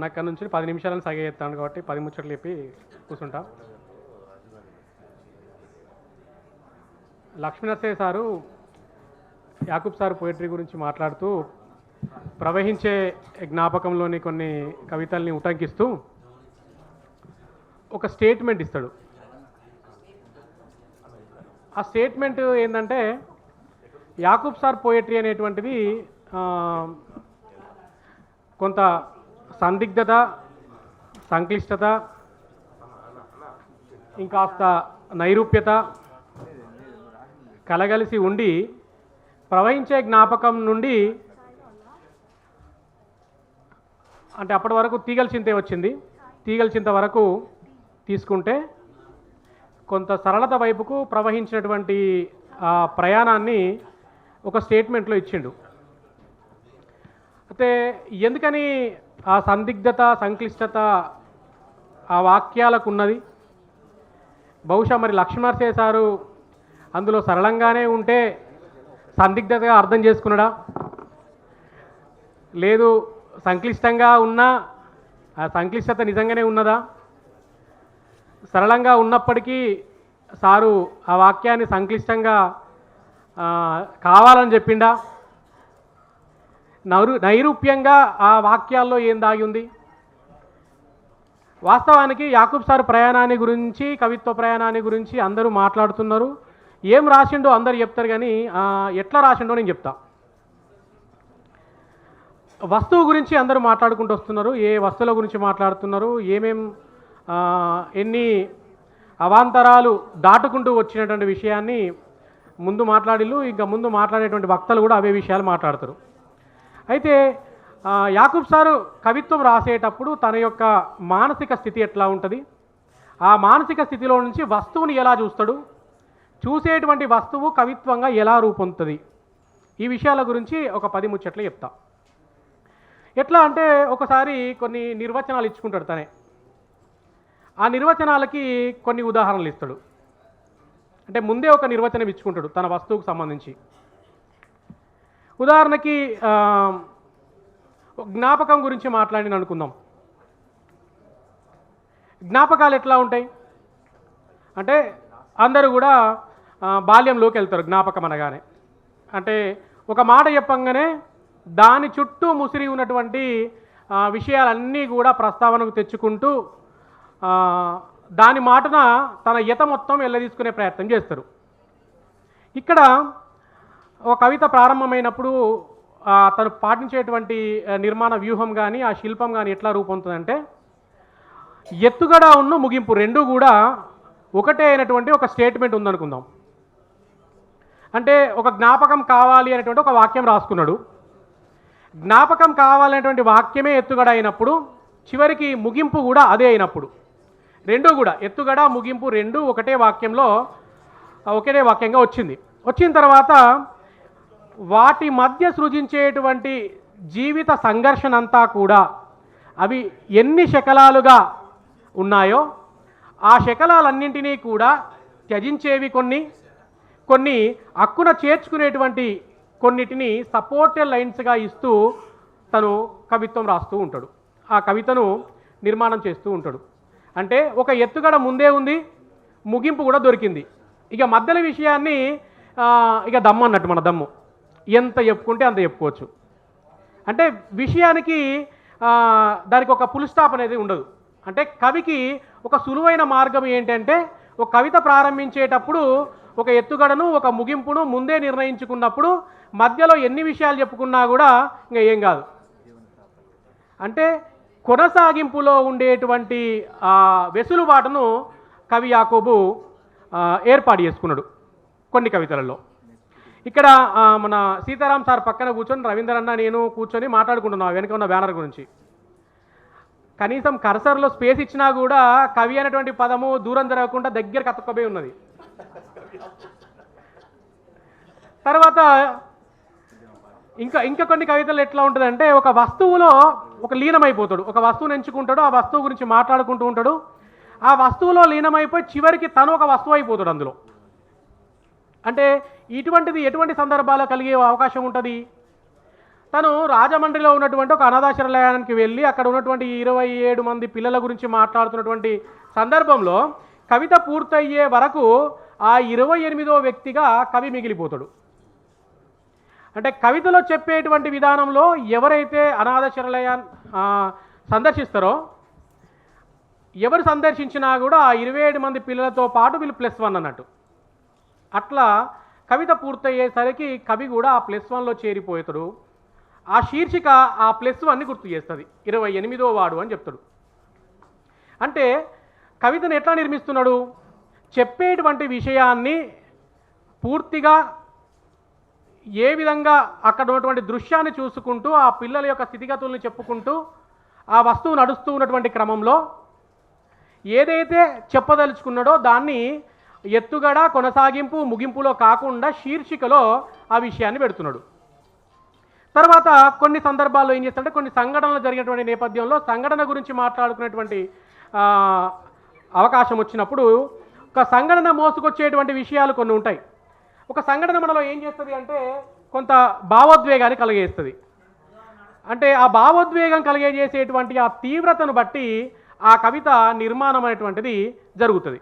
అన్న అక్కడ నుంచి పది నిమిషాలను సగేస్తాను కాబట్టి పది ముచ్చట్లు చెప్పి కూర్చుంటాం. Lakshminarasaiah sir Yakub sir poetry గురించి మాట్లాడుతూ ప్రవహించే జ్ఞాపకంలోని కొన్ని కవితల్ని ఉటంకిస్తూ ఒక స్టేట్మెంట్ ఇస్తాడు. ఆ స్టేట్మెంట్ ఏంటంటే యాకూబ్ సార్ పోయట్రీ అనేటువంటిది కొంత సందిగ్ధత సంక్లిష్టత ఇంకాస్త నైరూప్యత కలగలిసి ఉండి ప్రవహించే జ్ఞాపకం నుండి అంటే అప్పటి వరకు తీగల చింతే వచ్చింది. తీగల చింత వరకు తీసుకుంటే కొంత సరళత వైపుకు ప్రవహించినటువంటి ఆ ప్రయాణాన్ని ఒక స్టేట్మెంట్లో ఇచ్చిండు. అయితే ఎందుకని ఆ సందిగ్ధత సంక్లిష్టత ఆ వాక్యాలకు ఉన్నది బహుశా మరి లక్ష్మణర్సే సారు అందులో సరళంగానే ఉంటే సందిగ్ధతగా అర్థం చేసుకున్నాడా? లేదు సంక్లిష్టంగా ఉన్నా ఆ సంక్లిష్టత నిజంగానే ఉన్నదా? సరళంగా ఉన్నప్పటికీ సారు ఆ వాక్యాన్ని సంక్లిష్టంగా కావాలని చెప్పిండా? నైరు నైరూప్యంగా ఆ వాక్యాల్లో ఏం దాగి ఉంది? వాస్తవానికి యాకూబ్ సార్ ప్రయాణాన్ని గురించి కవిత్వ ప్రయాణాన్ని గురించి అందరూ మాట్లాడుతున్నారు. ఏం రాసిండో అందరు చెప్తారు కానీ ఎట్లా రాసిండో నేను చెప్తా. వస్తువు గురించి అందరూ మాట్లాడుకుంటూ వస్తున్నారు. ఏ వస్తువుల గురించి మాట్లాడుతున్నారు? ఏమేం ఎన్ని అవాంతరాలు దాటుకుంటూ వచ్చినటువంటి విషయాన్ని ముందు మాట్లాడిళ్ళు ఇంకా ముందు మాట్లాడేటువంటి వక్తలు కూడా అవే విషయాలు మాట్లాడతారు. అయితే యాకూబ్ సారు కవిత్వం రాసేటప్పుడు తన యొక్క మానసిక స్థితి ఎట్లా ఉంటుంది? ఆ మానసిక స్థితిలో నుంచి వస్తువుని ఎలా చూస్తాడు? చూసేటువంటి వస్తువు కవిత్వంగా ఎలా రూపొందుతుంది? ఈ విషయాల గురించి ఒక పది ముచ్చట్లు చెప్తా. ఎట్లా అంటే ఒకసారి కొన్ని నిర్వచనాలు ఇచ్చుకుంటాడు తనే. ఆ నిర్వచనాలకి కొన్ని ఉదాహరణలు ఇస్తాడు. అంటే ముందే ఒక నిర్వచనం ఇచ్చుకుంటాడు తన వస్తువుకు సంబంధించి. ఉదాహరణకి జ్ఞాపకం గురించి మాట్లాడిన అనుకుందాం. జ్ఞాపకాలు ఎట్లా ఉంటాయి? అంటే అందరూ కూడా బాల్యంలోకి వెళ్తారు జ్ఞాపకం అనగానే. అంటే ఒక మాట చెప్పంగానే దాని చుట్టూ ముసిరి ఉన్నటువంటి విషయాలన్నీ కూడా ప్రస్తావనకు తెచ్చుకుంటూ దాని మాటన తన ఈత మొత్తం వెళ్ళదీసుకునే ప్రయత్నం చేస్తారు. ఇక్కడ ఒక కవిత ప్రారంభమైనప్పుడు తను పాటించేటువంటి నిర్మాణ వ్యూహం కానీ ఆ శిల్పం కానీ ఎట్లా రూపొందుతుందంటే ఎత్తుగడ ఉన్న ముగింపు రెండు కూడా ఒకటే అయినటువంటి ఒక స్టేట్మెంట్ ఉందనుకుందాం. అంటే ఒక జ్ఞాపకం కావాలి అనేటువంటి ఒక వాక్యం రాసుకున్నాడు. జ్ఞాపకం కావాలనేటువంటి వాక్యమే ఎత్తుగడ అయినప్పుడు చివరికి ముగింపు కూడా అదే అయినప్పుడు. రెండు కూడా ఎత్తుగడ ముగింపు రెండు ఒకటే వాక్యంలో ఒకటే వాక్యంగా వచ్చింది. వచ్చిన తర్వాత వాటి మధ్య సృజించేటువంటి జీవిత సంఘర్షణ అంతా కూడా అవి ఎన్ని శకలాలుగా ఉన్నాయో ఆ శకలాలన్నింటినీ కూడా త్యజించేవి కొన్ని. కొన్ని అక్కున చేర్చుకునేటువంటి కొన్నిటిని సపోర్టెడ్ లైన్స్గా ఇస్తూ తను కవిత్వం రాస్తూ ఉంటాడు. ఆ కవితను నిర్మాణం చేస్తూ ఉంటాడు. అంటే ఒక ఎత్తుగడ ముందే ఉంది ముగింపు కూడా దొరికింది. ఇక మధ్యల విషయాన్ని ఇక దమ్ము అన్నట్టు మన దమ్ము. ఎంత చెప్పుకుంటే అంత చెప్పుకోవచ్చు. అంటే విషయానికి దానికి ఒక పుల్ స్టాప్ అనేది ఉండదు. అంటే కవికి ఒక సులువైన మార్గం ఏంటంటే ఒక కవిత ప్రారంభించేటప్పుడు ఒక ఎత్తుగడను ఒక ముగింపును ముందే నిర్ణయించుకున్నప్పుడు మధ్యలో ఎన్ని విషయాలు చెప్పుకున్నా కూడా ఇంకా ఏం కాదు. అంటే కొనసాగింపులో ఉండేటువంటి వెసులుబాటును కవి యాకోబు ఏర్పాటు చేసుకున్నాడు కొన్ని కవితలలో. ఇక్కడ మన సీతారాం సార్ పక్కన కూర్చొని రవీందర్ అన్న నేను కూర్చొని మాట్లాడుకుంటున్నాం వెనక ఉన్న బ్యానర్ గురించి. కనీసం కర్సర్లో స్పేస్ ఇచ్చినా కూడా కవి అనేటువంటి పదము దూరం జరగకుండా దగ్గర కత్తుకోపోయి ఉన్నది. తర్వాత ఇంకా ఇంకా కొన్ని కవితలు ఎట్లా ఉంటుందంటే ఒక వస్తువులో ఒక లీనమైపోతాడు. ఒక వస్తువుని ఎంచుకుంటాడు ఆ వస్తువు గురించి మాట్లాడుకుంటూ ఉంటాడు. ఆ వస్తువులో లీనమైపోయి చివరికి తను ఒక వస్తువు అయిపోతాడు అందులో. అంటే ఇటువంటిది ఎటువంటి సందర్భాలు కలిగే అవకాశం ఉంటుంది? తను రాజమండ్రిలో ఉన్నటువంటి ఒక అనాథాశ్రయానికి వెళ్ళి అక్కడ ఉన్నటువంటి ఇరవై ఏడు మంది పిల్లల గురించి మాట్లాడుతున్నటువంటి సందర్భంలో కవిత పూర్తయ్యే వరకు ఆ ఇరవై ఎనిమిదో వ్యక్తిగా కవి మిగిలిపోతాడు. అంటే కవితలో చెప్పేటువంటి విధానంలో ఎవరైతే అనాథశరలయాన్ని సందర్శిస్తారో ఎవరు సందర్శించినా కూడా ఆ ఇరవై ఏడు మంది పిల్లలతో పాటు వీళ్ళు ప్లస్ వన్ అన్నట్టు. అట్లా కవిత పూర్తయ్యేసరికి కవి కూడా ఆ ప్లస్ వన్లో చేరిపోతాడు ఆ శీర్షిక ఆ ప్లస్ వన్ని గుర్తు చేస్తుంది. ఇరవై ఎనిమిదో వాడు అని చెప్తాడు. అంటే కవితను ఎట్లా నిర్మిస్తున్నాడు? చెప్పేటువంటి విషయాన్ని పూర్తిగా ఏ విధంగా అక్కడ ఉన్నటువంటి దృశ్యాన్ని చూసుకుంటూ ఆ పిల్లల యొక్క స్థితిగతుల్ని చెప్పుకుంటూ ఆ వస్తువు నడుస్తూ ఉన్నటువంటి క్రమంలో ఏదైతే చెప్పదలుచుకున్నాడో దాన్ని ఎత్తుగడ కొనసాగింపు ముగింపులో కాకుండా శీర్షికలో ఆ విషయాన్ని పెడుతున్నాడు. తర్వాత కొన్ని సందర్భాల్లో ఏం చేస్తాడంటే కొన్ని సంఘటనలు జరిగినటువంటి నేపథ్యంలో సంఘటన గురించి మాట్లాడుకునేటువంటి అవకాశం వచ్చినప్పుడు ఒక సంఘటన మోసుకొచ్చేటువంటి విషయాలు కొన్ని ఉంటాయి. ఒక సంఘటన మనలో ఏం చేస్తుంది అంటే కొంత భావోద్వేగాన్ని కలిగేస్తుంది. అంటే ఆ భావోద్వేగం కలిగజేసేటువంటి ఆ తీవ్రతను బట్టి ఆ కవిత నిర్మాణం అనేటువంటిది జరుగుతుంది.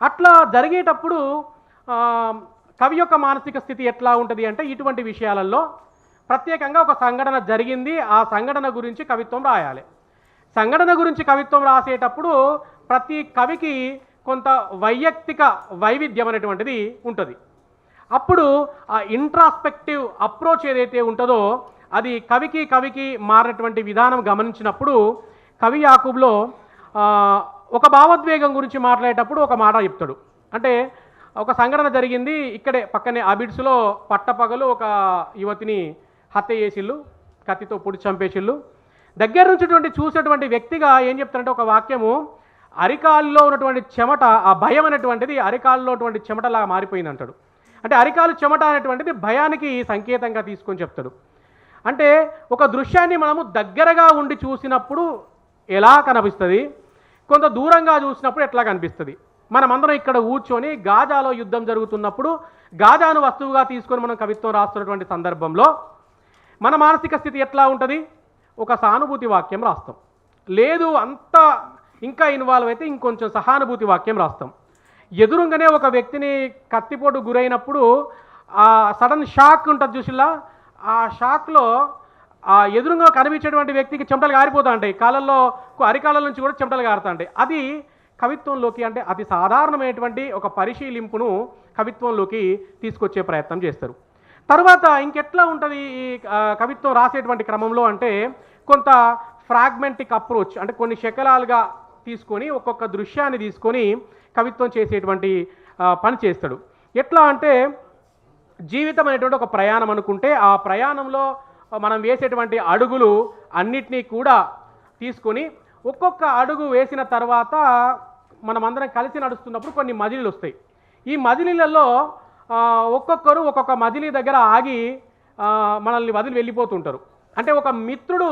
అట్లా జరిగేటప్పుడు కవి యొక్క మానసిక స్థితి ఎట్లా ఉంటుంది అంటే ఇటువంటి విషయాలలో ప్రత్యేకంగా ఒక సంఘటన జరిగింది. ఆ సంఘటన గురించి కవిత్వం రాయాలి. సంఘటన గురించి కవిత్వం రాసేటప్పుడు ప్రతి కవికి కొంత వైయక్తిక వైవిధ్యం అనేటువంటిది ఉంటుంది. అప్పుడు ఆ ఇంట్రాస్పెక్టివ్ అప్రోచ్ ఏదైతే ఉంటుందో అది కవికి కవికి మారినటువంటి విధానం గమనించినప్పుడు కవి యాకూబ్లో ఒక భావోద్వేగం గురించి మాట్లాడేటప్పుడు ఒక మాట చెప్తాడు. అంటే ఒక సంఘటన జరిగింది ఇక్కడే పక్కనే అబిడ్స్లో పట్టపగలు ఒక యువతిని హత్య చేసిళ్ళు కత్తితో పొడి చంపేసిళ్ళు. దగ్గర నుంచిటువంటి చూసేటువంటి వ్యక్తిగా ఏం చెప్తారంటే ఒక వాక్యము అరికాల్లో ఉన్నటువంటి చెమట ఆ భయం అనేటువంటిది అరికాల్లో ఉన్నటువంటి చెమటలా మారిపోయింది అంటాడు అంటే అరికాలు చెమట అనేటువంటిది భయానికి సంకేతంగా తీసుకొని చెప్తాడు. అంటే ఒక దృశ్యాన్ని మనము దగ్గరగా ఉండి చూసినప్పుడు ఎలా కనిపిస్తుంది? కొంత దూరంగా చూసినప్పుడు ఎట్లా కనిపిస్తుంది? మనమందరం ఇక్కడ కూర్చొని గాజాలో యుద్ధం జరుగుతున్నప్పుడు గాజాను వస్తువుగా తీసుకొని మనం కవిత్వం రాస్తున్నటువంటి సందర్భంలో మన మానసిక స్థితి ఎట్లా ఉంటుంది? ఒక సానుభూతి వాక్యం రాస్తాం. లేదు అంత ఇంకా ఇన్వాల్వ్ అయితే ఇంకొంచెం సహానుభూతి వాక్యం రాస్తాం. ఎదురుగానే ఒక వ్యక్తిని కత్తిపోటు గురైనప్పుడు ఆ సడన్ షాక్ ఉంటుంది చూసిలా ఆ షాక్లో ఆ ఎదురుగా కనిపించేటువంటి వ్యక్తికి చెమటలు గారిపోతూ ఉంటాయి కాలంలో అరికాళ్ళ నుంచి కూడా చెమటలు గారుతూ ఉంటాయి అది కవిత్వంలోకి అంటే అతి సాధారణమైనటువంటి ఒక పరిశీలింపును కవిత్వంలోకి తీసుకొచ్చే ప్రయత్నం చేస్తారు. తర్వాత ఇంకెట్లా ఉంటుంది ఈ కవిత్వం రాసేటువంటి క్రమంలో అంటే కొంత ఫ్రాగ్మెంటిక్ అప్రోచ్ అంటే కొన్ని శకలాలుగా తీసుకొని ఒక్కొక్క దృశ్యాన్ని తీసుకొని కవిత్వం చేసేటువంటి పని చేస్తాడు. ఎట్లా అంటే జీవితం అనేటువంటి ఒక ప్రయాణం అనుకుంటే ఆ ప్రయాణంలో మనం వేసేటువంటి అడుగులు అన్నిటినీ కూడా తీసుకొని ఒక్కొక్క అడుగు వేసిన తర్వాత మనమందరం కలిసి నడుస్తున్నప్పుడు కొన్ని మజిలీలు వస్తాయి. ఈ మజిలీలలో ఒక్కొక్కరు ఒక్కొక్క మజిలీ దగ్గర ఆగి మనల్ని వదిలి వెళ్ళిపోతుంటారు. అంటే ఒక మిత్రుడు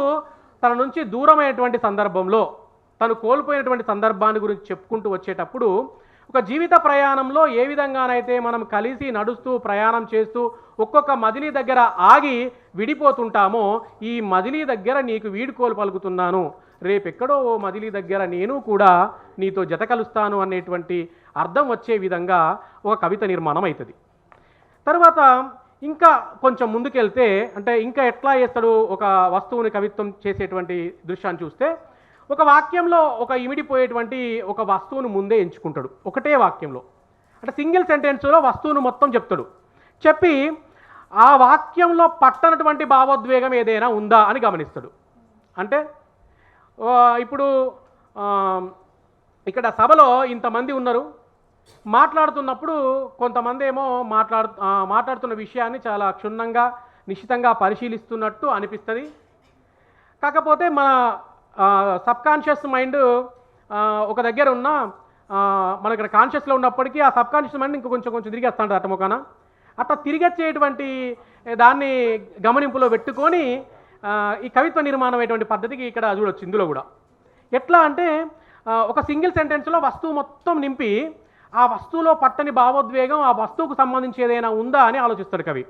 తన నుంచి దూరమైనటువంటి సందర్భంలో తను కోల్పోయినటువంటి సందర్భాన్ని గురించి చెప్పుకుంటూ వచ్చేటప్పుడు ఒక జీవిత ప్రయాణంలో ఏ విధంగానైతే మనం కలిసి నడుస్తూ ప్రయాణం చేస్తూ ఒక్కొక్క మదిలీ దగ్గర ఆగి విడిపోతుంటామో ఈ మదిలీ దగ్గర నీకు వీడుకోలు పలుకుతున్నాను రేపెక్కడో ఓ మదిలీ దగ్గర నేను కూడా నీతో జత కలుస్తాను అనేటువంటి అర్థం వచ్చే విధంగా ఒక కవిత నిర్మాణం అవుతుంది తర్వాత ఇంకా కొంచెం ముందుకెళ్తే అంటే ఇంకా ఎట్లా చేస్తాడు ఒక వస్తువుని కవిత్వం చేసేటువంటి దృశ్యాన్ని చూస్తే ఒక వాక్యంలో ఒక ఇమిడిపోయేటువంటి ఒక వస్తువును ముందే ఎంచుకుంటాడు. ఒకటే వాక్యంలో. అంటే సింగిల్ సెంటెన్స్లో వస్తువును మొత్తం చెప్తాడు. చెప్పి ఆ వాక్యంలో పట్టనటువంటి భావోద్వేగం ఏదైనా ఉందా అని గమనిస్తాడు. అంటే ఇప్పుడు ఇక్కడ సభలో ఇంతమంది ఉన్నారు. మాట్లాడుతున్నప్పుడు కొంతమంది ఏమో మాట్లాడు మాట్లాడుతున్న విషయాన్ని చాలా క్షుణ్ణంగా నిశ్చితంగా పరిశీలిస్తున్నట్టు అనిపిస్తుంది. కాకపోతే మన సబ్ కాన్షియస్ మైండ్ ఒక దగ్గర ఉన్న మన ఇక్కడ కాన్షియస్లో ఉన్నప్పటికీ ఆ సబ్ కాన్షియస్ మైండ్ ఇంకా కొంచెం కొంచెం తిరిగేస్తాడు వస్తాడు అట్లా తిరిగచ్చేటువంటి దాన్ని గమనింపులో పెట్టుకొని ఈ కవిత్వ నిర్మాణం అయ్యేటువంటి పద్ధతికి ఇక్కడ చూడొచ్చు ఇందులో కూడా. ఎట్లా అంటే ఒక సింగిల్ సెంటెన్స్లో వస్తువు మొత్తం నింపి ఆ వస్తువులో పట్టని భావోద్వేగం ఆ వస్తువుకు సంబంధించి ఏదైనా ఉందా అని ఆలోచిస్తాడు కవి.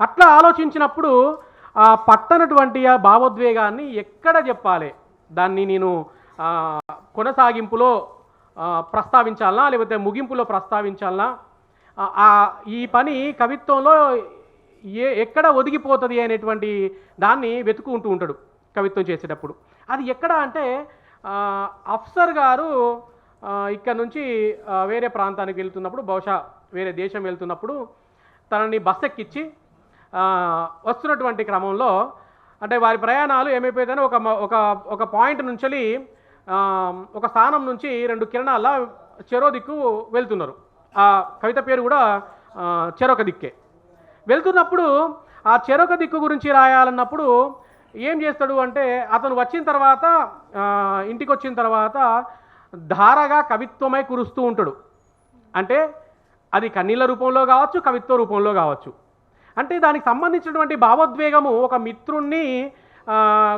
అట్లా ఆలోచించినప్పుడు ఆ పట్టనటువంటి ఆ భావోద్వేగాన్ని ఎక్కడ చెప్పాలి? దాన్ని నేను కొనసాగింపులో ప్రస్తావించాలనా లేకపోతే ముగింపులో ప్రస్తావించాలనా? ఈ పని కవిత్వంలో ఏ ఎక్కడ ఒదిగిపోతుంది అనేటువంటి దాన్ని వెతుకుంటూ ఉంటాడు కవిత్వం చేసేటప్పుడు. అది ఎక్కడ అంటే అఫ్సర్ గారు ఇక్కడ నుంచి వేరే ప్రాంతానికి వెళ్తున్నప్పుడు బహుశా వేరే దేశం వెళ్తున్నప్పుడు తనని బస్ ఎక్కించి వస్తున్నటువంటి క్రమంలో అంటే వారి ప్రయాణాలు ఏమైపోయిందని ఒక ఒక ఒక పాయింట్ నుంచి ఒక స్థానం నుంచి రెండు కిరణాల చెరో దిక్కు వెళ్తున్నారు. ఆ కవిత పేరు కూడా చెరొక దిక్కే. వెళ్తున్నప్పుడు ఆ చెరొక దిక్కు గురించి రాయాలన్నప్పుడు ఏం చేస్తాడు అంటే అతను వచ్చిన తర్వాత ఇంటికి వచ్చిన తర్వాత ధారగా కవిత్వమై కురుస్తూ ఉంటాడు. అంటే అది కన్నీళ్ళ రూపంలో కావచ్చు కవిత్వ రూపంలో కావచ్చు. అంటే దానికి సంబంధించినటువంటి భావోద్వేగము ఒక మిత్రుణ్ణి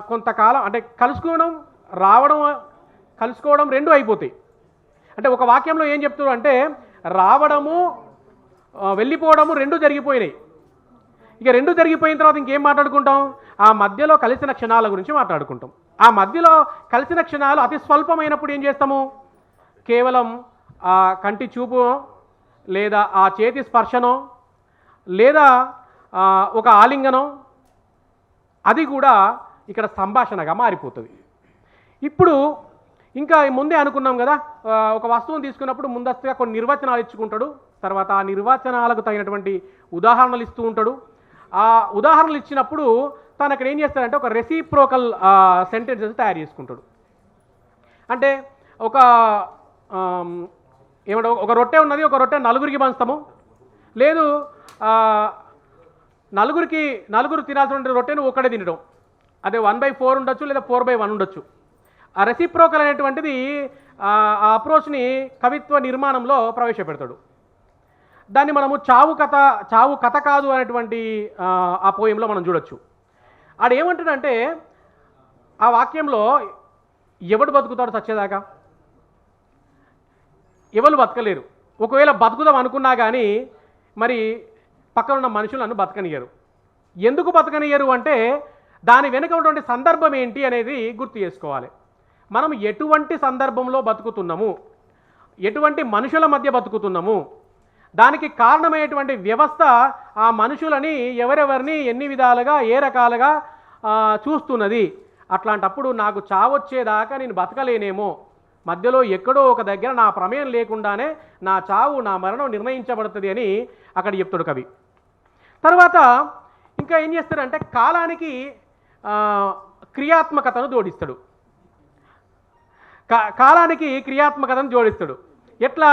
కొంతకాలం అంటే కలుసుకోవడం రావడం కలుసుకోవడం రెండు అయిపోతాయి. అంటే ఒక వాక్యంలో ఏం చెప్తున్నారు అంటే రావడము వెళ్ళిపోవడము రెండు జరిగిపోయినాయి. ఇక రెండు జరిగిపోయిన తర్వాత ఇంకేం మాట్లాడుకుంటాం? ఆ మధ్యలో కలిసిన క్షణాల గురించి మాట్లాడుకుంటాం. ఆ మధ్యలో కలిసిన క్షణాలు అతి స్వల్పమైనప్పుడు ఏం చేస్తాము? కేవలం ఆ కంటి చూపు లేదా ఆ చేతి స్పర్శనో లేదా ఒక ఆలింగనం అది కూడా ఇక్కడ సంభాషణగా మారిపోతుంది. ఇప్పుడు ఇంకా ముందే అనుకున్నాం కదా ఒక వస్తువును తీసుకున్నప్పుడు ముందస్తుగా కొన్ని నిర్వచనాలు ఇచ్చుకుంటాడు తర్వాత ఆ నిర్వచనాలకు తగినటువంటి ఉదాహరణలు ఇస్తూ ఉంటాడు. ఆ ఉదాహరణలు ఇచ్చినప్పుడు తను అక్కడ ఏం చేస్తాడంటే ఒక రెసిప్రోకల్ సెంటెన్సెస్ తయారు చేసుకుంటాడు. అంటే ఒక ఏమంటే ఒక రొట్టె ఉన్నది ఒక రొట్టె నలుగురికి పంచుతాము. లేదు నలుగురికి నలుగురు తినాల్సిన రొట్టెను ఒక్కడే తినడం. అదే వన్ బై ఫోర్ ఉండొచ్చు లేదా ఫోర్ బై వన్ ఉండొచ్చు. ఆ రెసిప్రోకల్ అనేటువంటిది ఆ అప్రోచ్ని కవిత్వ నిర్మాణంలో ప్రవేశపెడతాడు. దాన్ని మనము చావు కథ చావు కథ కాదు అనేటువంటి ఆ, పోయంలో మనం చూడొచ్చు. ఆడేమంటాడంటే ఆ వాక్యంలో ఎవడు బతుకుతాడు చచ్చేదాకా ఎవరు బతకలేరు. ఒకవేళ బతుకుదాం అనుకున్నా కానీ మరి పక్కన ఉన్న మనుషులను బతకనియరు ఎందుకు బతకనియరు అంటే దాని వెనుక ఉన్నటువంటి సందర్భం ఏంటి అనేది గుర్తు చేసుకోవాలి. మనం ఎటువంటి సందర్భంలో బతుకుతున్నాము? ఎటువంటి మనుషుల మధ్య బతుకుతున్నాము? దానికి కారణమైనటువంటి వ్యవస్థ ఆ మనుషులని ఎవరెవరిని ఎన్ని విధాలుగా ఏ రకాలుగా చూస్తున్నది? అట్లాంటప్పుడు నాకు చావొచ్చేదాకా నేను బతకలేనేమో? మధ్యలో ఎక్కడో ఒక దగ్గర నా ప్రమేయం లేకుండానే నా చావు నా మరణం నిర్ణయించబడుతుంది అని అక్కడ చెప్తాడు కవి. తర్వాత ఇంకా ఏం చేస్తాడంటే కాలానికి క్రియాత్మకతను జోడిస్తాడు. కా కాలానికి క్రియాత్మకతను జోడిస్తాడు. ఎట్లా?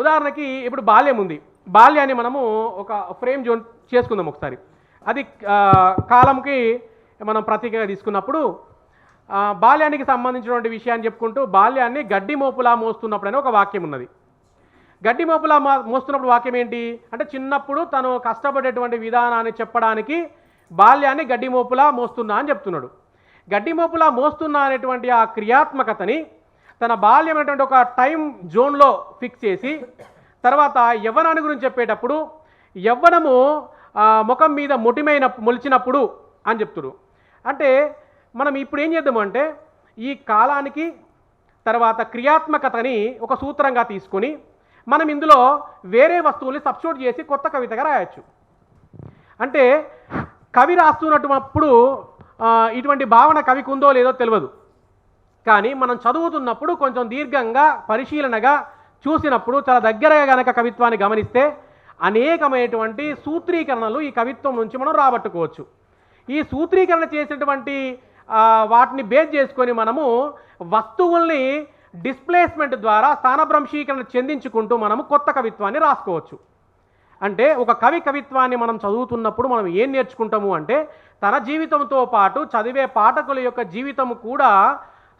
ఉదాహరణకి ఇప్పుడు బాల్యం ఉంది. బాల్యాన్ని మనము ఒక ఫ్రేమ్ జోన్ చేసుకుందాం ఒకసారి. అది కాలంకి మనం ప్రతీకగా తీసుకున్నప్పుడు బాల్యానికి సంబంధించినటువంటి విషయాన్ని చెప్పుకుంటూ బాల్యాన్ని గడ్డి మోపులా మోస్తున్నప్పుడు అని ఒక వాక్యం ఉన్నది. గడ్డి మోపులా మోస్తున్నప్పుడు వాక్యం ఏంటి అంటే చిన్నప్పుడు తను కష్టపడేటువంటి విధానాన్ని చెప్పడానికి బాల్యాన్ని గడ్డి మోపులా మోస్తున్నా అని చెప్తున్నాడు. గడ్డి మోపులా మోస్తున్నా అనేటువంటి ఆ క్రియాత్మకతని తన బాల్యం అనేటువంటి ఒక టైం జోన్లో ఫిక్స్ చేసి తర్వాత యవ్వనాన్ని గురించి చెప్పేటప్పుడు యవ్వనము ముఖం మీద మొటిమైన మొలిచినప్పుడు అని చెప్తుడు అంటే మనం ఇప్పుడు ఏం చేద్దాము అంటే ఈ కాలానికి తర్వాత క్రియాత్మకతని ఒక సూత్రంగా తీసుకొని మనం ఇందులో వేరే వస్తువుల్ని సబ్స్టిట్యూట్ చేసి కొత్త కవితగా రాయొచ్చు. అంటే కవి రాస్తున్నప్పుడు ఇటువంటి భావన కవికి ఉందో లేదో తెలియదు. కానీ మనం చదువుతున్నప్పుడు కొంచెం దీర్ఘంగా పరిశీలనగా చూసినప్పుడు చాలా దగ్గరగా గనక కవిత్వాన్ని గమనిస్తే అనేకమైనటువంటి సూత్రీకరణలు ఈ కవిత్వం నుంచి మనం రాబట్టుకోవచ్చు. ఈ సూత్రీకరణ చేసినటువంటి వాటిని బేస్ చేసుకొని మనము వస్తువుల్ని డిస్ప్లేస్మెంట్ ద్వారా స్థానభ్రంశీకరణ చెందించుకుంటూ మనము కొత్త కవిత్వాన్ని రాసుకోవచ్చు. అంటే ఒక కవి కవిత్వాన్ని మనం చదువుతున్నప్పుడు మనం ఏం నేర్చుకుంటాము అంటే తన జీవితంతో పాటు చదివే పాఠకుల యొక్క జీవితము కూడా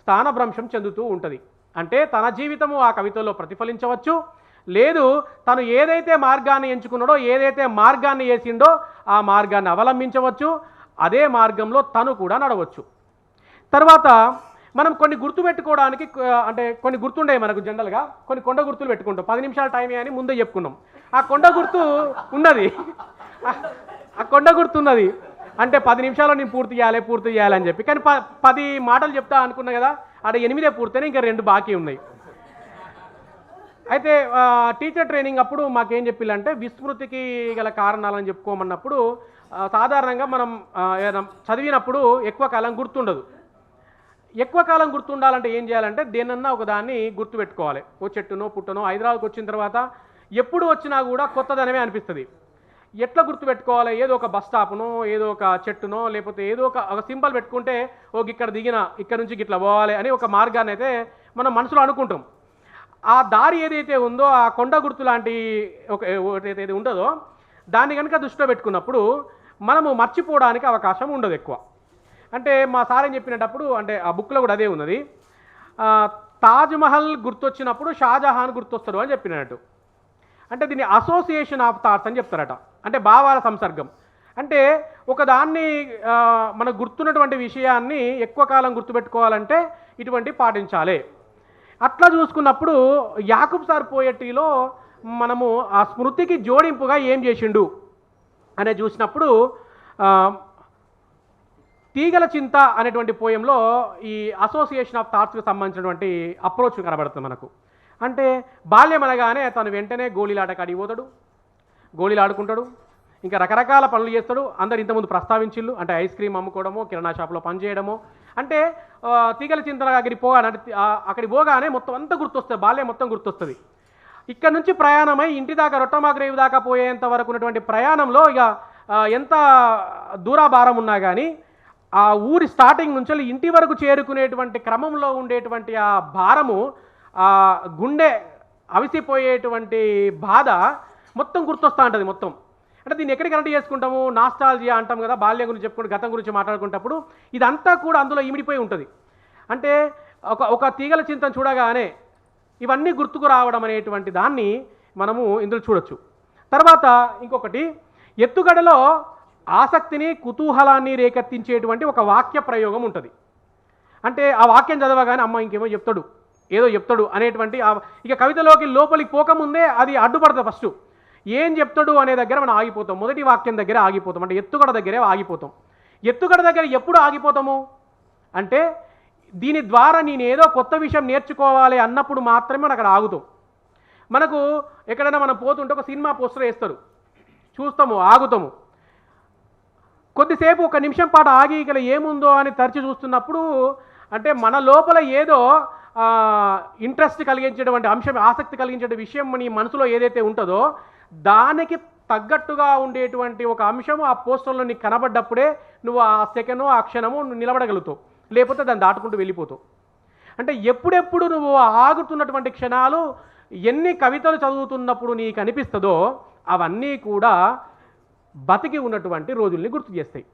స్థానభ్రంశం చెందుతూ ఉంటుంది. అంటే తన జీవితము ఆ కవితలో ప్రతిఫలించవచ్చు. లేదు తను ఏదైతే మార్గాన్ని ఎంచుకున్నాడో ఏదైతే మార్గాన్ని వేసిండో ఆ మార్గాన్ని అవలంబించవచ్చు. అదే మార్గంలో తను కూడా నడవచ్చు. తర్వాత మనం కొన్ని గుర్తు పెట్టుకోవడానికి అంటే కొన్ని గుర్తుండే మనకు జనరల్గా. కొన్ని కొండ గుర్తులు పెట్టుకుంటాం. పది నిమిషాల టైమే అని ముందే చెప్పుకున్నాం. ఆ కొండ గుర్తు ఉన్నది. ఆ- కొండ గుర్తు ఉన్నది. అంటే పది నిమిషాల్లో నేను పూర్తి చేయాలి పూర్తి చేయాలి అని చెప్పి. కానీ ప పది మాటలు చెప్తా అనుకున్నా కదా అక్కడ ఎనిమిదే పూర్తయినా ఇంకా రెండు బాకీ ఉన్నాయి. అయితే టీచర్ ట్రైనింగ్ అప్పుడు మాకేం చెప్పిల్లంటే విస్మృతికి గల కారణాలని చెప్పుకోమన్నప్పుడు సాధారణంగా మనం ఏదైనా చదివినప్పుడు ఎక్కువ కాలం గుర్తుండదు. ఎక్కువ కాలం గుర్తుండాలంటే ఏం చేయాలంటే దేనన్నా ఒక దాన్ని గుర్తుపెట్టుకోవాలి. ఓ చెట్టునో పుట్టనో హైదరాబాద్కి వచ్చిన తర్వాత ఎప్పుడు వచ్చినా కూడా కొత్తదనమే అనిపిస్తుంది. ఎట్లా గుర్తుపెట్టుకోవాలి? ఏదో ఒక బస్ స్టాప్నో ఏదో ఒక చెట్టునో లేకపోతే ఏదో ఒక ఒక సింబల్ పెట్టుకుంటే ఓ ఇక్కడ దిగిన ఇక్కడ నుంచి ఇట్లా పోవాలి అని ఒక మార్గాన్ని అయితే మనం మనసులో అనుకుంటాం. ఆ దారి ఏదైతే ఉందో ఆ కొండ గుర్తు లాంటి ఒక ఏదైతే ఉంటుందో దాన్ని కనుక దృష్టిలో పెట్టుకున్నప్పుడు మనము మర్చిపోవడానికి అవకాశం ఉండదు ఎక్కువ. అంటే మా సార్ ఏం చెప్పినప్పుడు అంటే ఆ బుక్లో కూడా అదే ఉన్నది. తాజ్మహల్ గుర్తొచ్చినప్పుడు షాజహాన్ గుర్తొస్తాడు అని చెప్పినట్టు. అంటే దీన్ని అసోసియేషన్ ఆఫ్ థాట్స్ అని చెప్తారట. అంటే భావాల సంసర్గం. అంటే ఒకదాన్ని మన మనకు గుర్తున్నటువంటి విషయాన్ని ఎక్కువ కాలం గుర్తుపెట్టుకోవాలంటే ఇటువంటి పాటించాలి. అట్లా చూసుకున్నప్పుడు యాకూబ్ సార్ పోయట్టీలో మనము ఆ స్మృతికి జోడింపుగా ఏం చేసిండు అనే చూసినప్పుడు తీగల చింత అనేటువంటి పోయంలో ఈ అసోసియేషన్ ఆఫ్ థాట్స్కి సంబంధించినటువంటి అప్రోచ్ కనబడుతుంది మనకు. అంటే బాల్యం అనగానే తను వెంటనే గోళీలాట కాడికి పోతాడు గోళీలు ఆడుకుంటాడు ఇంకా రకరకాల పనులు చేస్తాడు. అందరు ఇంతకుముందు ప్రస్తావించిళ్ళు అంటే ఐస్ క్రీమ్ అమ్ముకోవడము కిరాణా షాప్లో పనిచేయడము అంటే తీగల చింతల అక్కడికి పోగానే అక్కడికి పోగానే మొత్తం అంతా గుర్తొస్తుంది బాల్యం మొత్తం గుర్తొస్తుంది. ఇక్కడ నుంచి ప్రయాణమై ఇంటి దాకా రొట్టమాగ్రేవి దాకా పోయేంత వరకు ఉన్నటువంటి ప్రయాణంలో ఇక ఎంత దూరాభారం ఉన్నా కానీ ఆ ఊరి స్టార్టింగ్ నుంచి వెళ్ళి ఇంటి వరకు చేరుకునేటువంటి క్రమంలో ఉండేటువంటి ఆ భారము ఆ గుండె అవిసిపోయేటువంటి బాధ మొత్తం గుర్తొస్తూ ఉంటుంది మొత్తం. అంటే దీన్ని ఎక్కడికి కనెక్ట్ చేసుకుంటాము? నాస్టాలజియా అంటాం కదా బాల్యం గురించి చెప్పుకుంటూ గతం గురించి మాట్లాడుకుంటప్పుడు ఇదంతా కూడా అందులో ఇమిడిపోయి ఉంటుంది. అంటే ఒక ఒక తీగల చింతను చూడగానే ఇవన్నీ గుర్తుకు రావడం అనేటువంటి దాన్ని మనము ఇందులో చూడొచ్చు. తర్వాత ఇంకొకటి ఎత్తుగడలో ఆసక్తిని కుతూహలాన్ని రేకెత్తించేటువంటి ఒక వాక్య ప్రయోగం ఉంటుంది. అంటే ఆ వాక్యం చదవగానే అమ్మ ఇంకేమో చెప్తాడు ఏదో చెప్తాడు అనేటువంటి ఇక కవితలోకి లోపలికి పోకముందే అది అడ్డుపడదు ఫస్ట్. ఏం చెప్తాడు అనే దగ్గర మనం ఆగిపోతాం. మొదటి వాక్యం దగ్గర ఆగిపోతాం. అంటే ఎత్తుగడ దగ్గరే ఆగిపోతాం. ఎత్తుగడ దగ్గర ఎప్పుడు ఆగిపోతాము? అంటే దీని ద్వారా నేను ఏదో కొత్త విషయం నేర్చుకోవాలి అన్నప్పుడు మాత్రమే మనం అక్కడ ఆగుతాం. మనకు ఎక్కడైనా మనం పోతుంటే ఒక సినిమా పోస్టర్ వేస్తారు. చూస్తాము ఆగుతాము. కొద్దిసేపు ఒక నిమిషం పాటు ఆగి ఇక్కడ ఏముందో అని తరచి చూస్తున్నప్పుడు అంటే మన లోపల ఏదో ఇంట్రెస్ట్ కలిగించేటువంటి అంశం ఆసక్తి కలిగించే విషయం నీ మనసులో ఏదైతే ఉంటుందో దానికి తగ్గట్టుగా ఉండేటువంటి ఒక అంశం ఆ పోస్టర్లో నీకు కనబడ్డప్పుడే నువ్వు ఆ సెకండ్ ఆ క్షణము నిలబడగలుగుతావు. లేకపోతే దాన్ని దాటుకుంటూ వెళ్ళిపోతావు. అంటే ఎప్పుడెప్పుడు నువ్వు ఆగుతున్నటువంటి క్షణాలు ఎన్ని కవితలు చదువుతున్నప్పుడు నీకు అనిపిస్తుందో అవన్నీ కూడా బతికి ఉన్నటువంటి రోజుల్ని గుర్తు చేస్తాయి.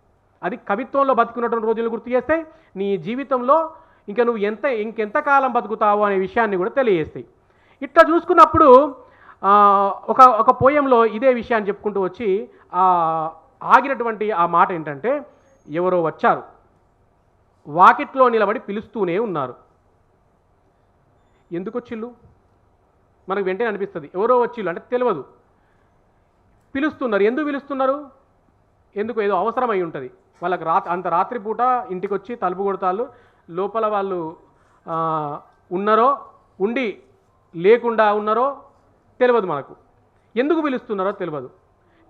అది కవిత్వంలో బతికున్నటువంటి రోజులు గుర్తు చేస్తాయి. నీ జీవితంలో ఇంకా నువ్వు ఎంత ఇంకెంతకాలం బతుకుతావు అనే విషయాన్ని కూడా తెలియజేస్తాయి. ఇట్లా చూసుకున్నప్పుడు ఒక ఒక పోయంలో ఇదే విషయాన్ని చెప్పుకుంటూ వచ్చి ఆగినటువంటి ఆ మాట ఏంటంటే ఎవరో వచ్చారు. వాకిట్లో నిలబడి పిలుస్తూనే ఉన్నారు. ఎందుకు వచ్చిళ్ళు? మనకు వెంటనే అనిపిస్తుంది. ఎవరో వచ్చిళ్ళు అంటే తెలియదు. పిలుస్తున్నారు. ఎందుకు పిలుస్తున్నారు? ఎందుకు? ఏదో అవసరమై ఉంటుంది. వాళ్ళకి రా అంత రాత్రిపూట ఇంటికి వచ్చి తలుపు కొడతాళ్ళు. లోపల వాళ్ళు ఉన్నారో ఉండి లేకుండా ఉన్నారో తెలియదు మనకు. ఎందుకు పిలుస్తున్నారో తెలియదు.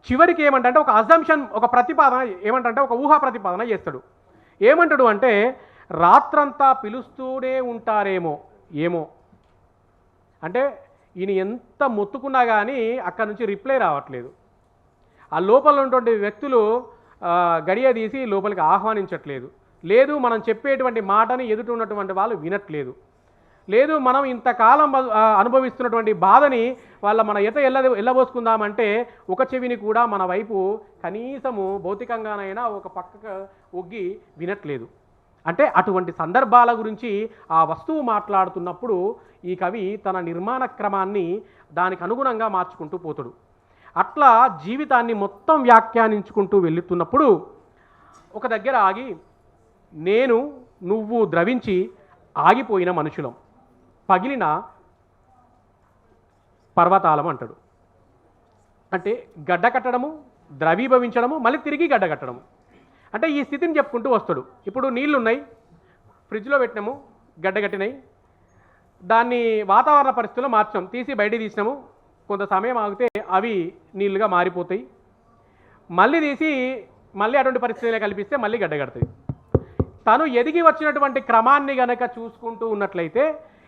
చివరికి ఏమంటే ఒక అజంప్షన్ ఒక ప్రతిపాదన ఏమంటే ఒక ఊహా ప్రతిపాదన చేస్తాడు. ఏమంటాడు అంటే రాత్రంతా పిలుస్తూనే ఉంటారేమో ఏమో. అంటే ఈయన ఎంత మొత్తుకున్నా కానీ అక్కడి నుంచి రిప్లై రావట్లేదు. ఆ లోపల ఉన్నటువంటి వ్యక్తులు గడియదీసి గడియ తీసి లోపలికి ఆహ్వానించట్లేదు. లేదు మనం చెప్పేటువంటి మాటని ఎదుటి ఉన్నటువంటి వాళ్ళు వినట్లేదు. లేదు మనం ఇంతకాలం అనుభవిస్తున్నటువంటి బాధని వాళ్ళ మన ఎత ఎల్ల ఎల్లబోసుకుందామంటే ఒక చెవిని కూడా మన వైపు కనీసము భౌతికంగానైనా ఒక పక్కకు ఒగ్గి వినట్లేదు. అంటే అటువంటి సందర్భాల గురించి ఆ వస్తువు మాట్లాడుతున్నప్పుడు ఈ కవి తన నిర్మాణ క్రమాన్ని దానికి అనుగుణంగా మార్చుకుంటూ పోతాడు. అట్లా జీవితాన్ని మొత్తం వ్యాఖ్యానించుకుంటూ వెళుతున్నప్పుడు ఒక దగ్గర ఆగి నేను నువ్వు ద్రవించి ఆగిపోయిన మనుషులం. పగిలిన పర్వతాలం అంటాడు. అంటే గడ్డ కట్టడము ద్రవీభవించడము మళ్ళీ తిరిగి గడ్డ కట్టడము. అంటే ఈ స్థితిని చెప్పుకుంటూ వస్తాడు. ఇప్పుడు నీళ్ళున్నాయి ఫ్రిడ్జ్లో పెట్టినాము గడ్డగట్టినాయి దాన్ని వాతావరణ పరిస్థితుల్లో మార్చాం తీసి బయట తీసినాము. కొంత సమయం ఆగితే అవి నీళ్ళుగా మారిపోతాయి. మళ్ళీ తీసి మళ్ళీ అటువంటి పరిస్థితులే కల్పిస్తే మళ్ళీ గడ్డగడుతుంది తను ఎదిగి వచ్చినటువంటి క్రమాన్ని గనక చూసుకుంటూ ఉన్నట్లయితే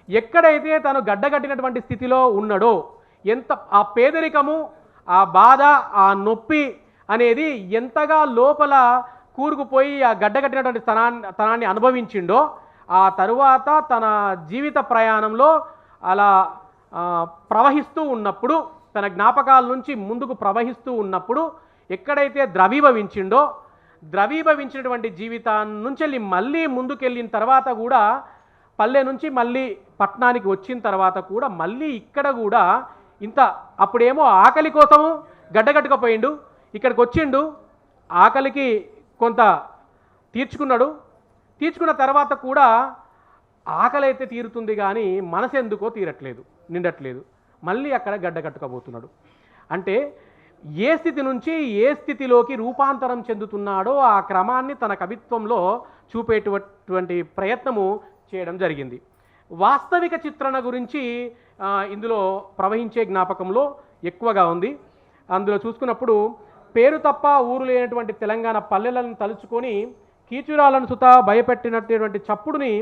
ఎక్కడైతే తను గడ్డగట్టినటువంటి స్థితిలో ఉన్నాడో ఎంత ఆ పేదరికము ఆ బాధ ఆ నొప్పి అనేది ఎంతగా లోపల కూరుకుపోయి ఆ గడ్డగట్టినటువంటి స్థనాన్ని తనాన్ని అనుభవించిండో ఆ తరువాత తన జీవిత ప్రయాణంలో అలా ప్రవహిస్తూ ఉన్నప్పుడు తన జ్ఞాపకాల నుంచి ముందుకు ప్రవహిస్తూ ఉన్నప్పుడు ఎక్కడైతే ద్రవీభవించిండో ద్రవీభవించినటువంటి జీవితాన్ని నుంచి వెళ్ళి మళ్ళీ ముందుకెళ్ళిన తర్వాత కూడా పల్లె నుంచి మళ్ళీ పట్టణానికి వచ్చిన తర్వాత కూడా మళ్ళీ ఇక్కడ కూడా ఇంత అప్పుడేమో ఆకలి కోసము గడ్డగట్టుకపోయిండు ఇక్కడికి వచ్చిండు ఆకలికి కొంత తీర్చుకున్నాడు. తీర్చుకున్న తర్వాత కూడా ఆకలి అయితే తీరుతుంది కానీ మనసు ఎందుకో తీరట్లేదు నిండట్లేదు. మళ్ళీ అక్కడ గడ్డ కట్టుకోబోతున్నాడు. అంటే ఏ స్థితి నుంచి ఏ స్థితిలోకి రూపాంతరం చెందుతున్నాడో ఆ క్రమాన్ని తన కవిత్వంలో చూపేటటువంటి ప్రయత్నము చేయడం జరిగింది. వాస్తవిక చిత్రణ గురించి ఇందులో ప్రవహించే జ్ఞాపకంలో ఎక్కువగా ఉంది. అందులో చూసుకున్నప్పుడు పేరు తప్ప ఊరు లేనటువంటి తెలంగాణ పల్లెలను తలుచుకొని కీచురాలను సుత భయపెట్టినటువంటి చప్పుడుని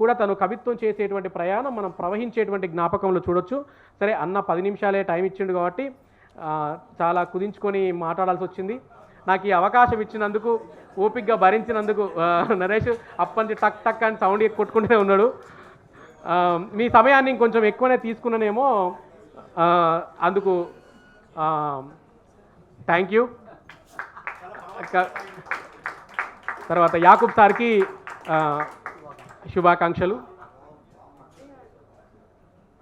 కూడా తను కవిత్వం చేసేటువంటి ప్రయాణం మనం ప్రవహించేటువంటి జ్ఞాపకంలో చూడొచ్చు. సరే అన్న పది నిమిషాలే టైం ఇచ్చిండు కాబట్టి చాలా కుదించుకొని మాట్లాడాల్సి వచ్చింది. నాకు ఈ అవకాశం ఇచ్చినందుకు ఓపిక్గా భరించినందుకు నరేష్ అప్పటి టక్ టక్ అని సౌండ్ కొట్టుకుంటూనే ఉన్నాడు. మీ సమయాన్ని ఇంకొంచెం ఎక్కువనే తీసుకున్నానేమో అందుకు థ్యాంక్ యూ తర్వాత యాకూబ్ సార్కి శుభాకాంక్షలు.